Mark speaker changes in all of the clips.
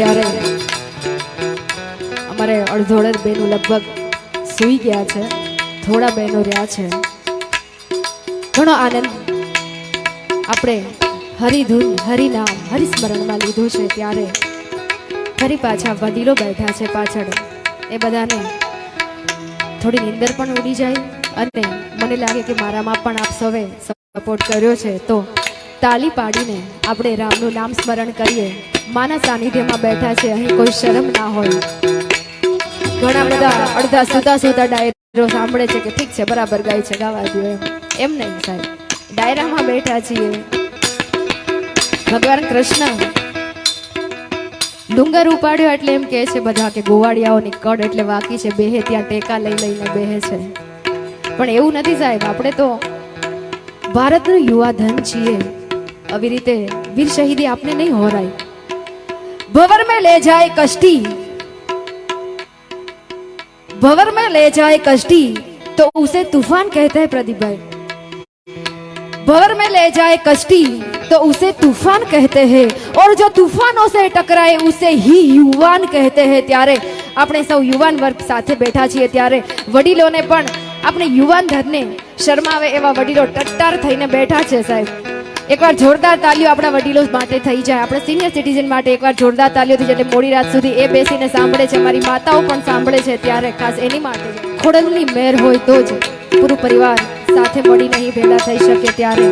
Speaker 1: જ્યારે અમારે અડધોળર બહેનો લગભગ સૂઈ ગયા છે, થોડા બહેનો રહ્યા છે. ઘણો આનંદ આપણે હરિધૂન, હરિનામ, હરિસ્મરણમાં લીધું છે ત્યારે ફરી પાછા વડીલો બેઠા છે પાછળ. એ બધાને થોડી નીંદર પણ ઉડી જાય અને મને લાગે કે મારામાં પણ આપ સૌએ સપોર્ટ કર્યો છે. તો તાલી પાડીને આપણે રામનું નામ સ્મરણ કરીએ. માના સાનિધ્યમાં બેઠા છે. અહીં કોઈ શરમ ના હોય. ઘણા બધા અડધા સુધા સુધા ડાયરો સાંભળે છે કે ઠીક છે, બરાબર ગાય છે, ગાવા દો એમ. એમ નહીં સાહેબ. ડાયરામાં બેઠા છીએ. ભગવાન કૃષ્ણ. ડુંગર ઉપાડ્યો એટલે એમ કહે છે બધા કે ગોવાળિયાઓની કડ એટલે વાકી છે. બેહે ત્યાં ટેકા લઈ લઈને બેહે છે. પણ એવું નથી સાહેબ. આપણે તો ભારતનું યુવા ધન છીએ. આવી રીતે વીર શહીદી આપને નહીં હોરાય. ભવર में ले जाए कष्टी भवर में ले जाए कष्टी तो उसे तूफान कहते हैं प्रदीप भाई भवर में ले जाए कष्टी तो उसे तूफान कहते हैं और जो तूफानों से टकराए उसे ही युवान कहते हैं ત્યારે આપણે સૌ યુવાન વર્ગ સાથે બેઠા છીએ ત્યારે વડીલોને પણ આપણે યુવાન ધનને શરમાવે એવા વડીલો ટટ્ટાર થઈને બેઠા છે સાહેબ એકવાર જોરદાર તાલીઓ આપણા વડીલો માટે થઈ જાય. આપણે સિનિયર સિટીઝન માટે એકવાર જોરદાર તાલીઓ થઈ જાય. મોડી રાત સુધી એ બેસીને સાંભળે છે. મારી માતાઓ પણ સાંભળે છે ત્યારે ખાસ એની માટે. ખોડલની મેર હોય તો જ પૂરું પરિવાર સાથે મળી નહીં ભેગા થઈ શકે ત્યારે.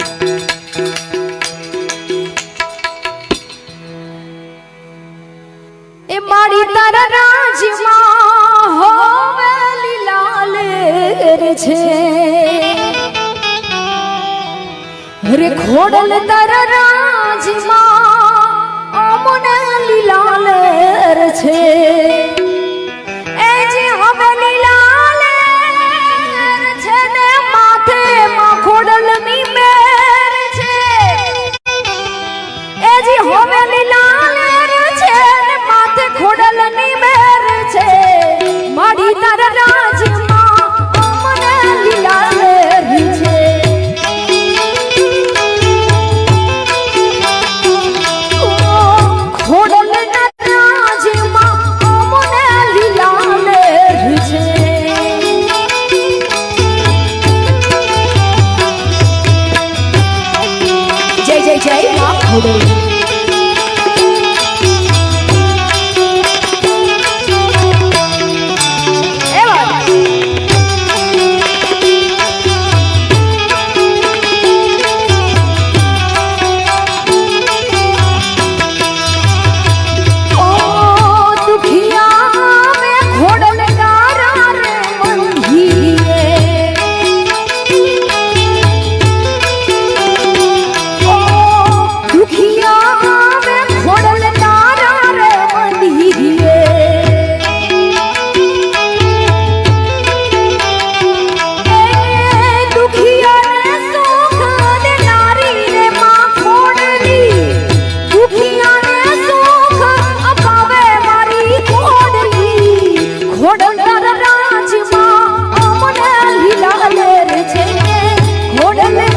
Speaker 1: એ મારી તારા રાજમાં હોવે લીલાલેર છે. રે ખોડલ તારા રાજમાં અમને લીલાલેર છે. જય જય જય ખોડલ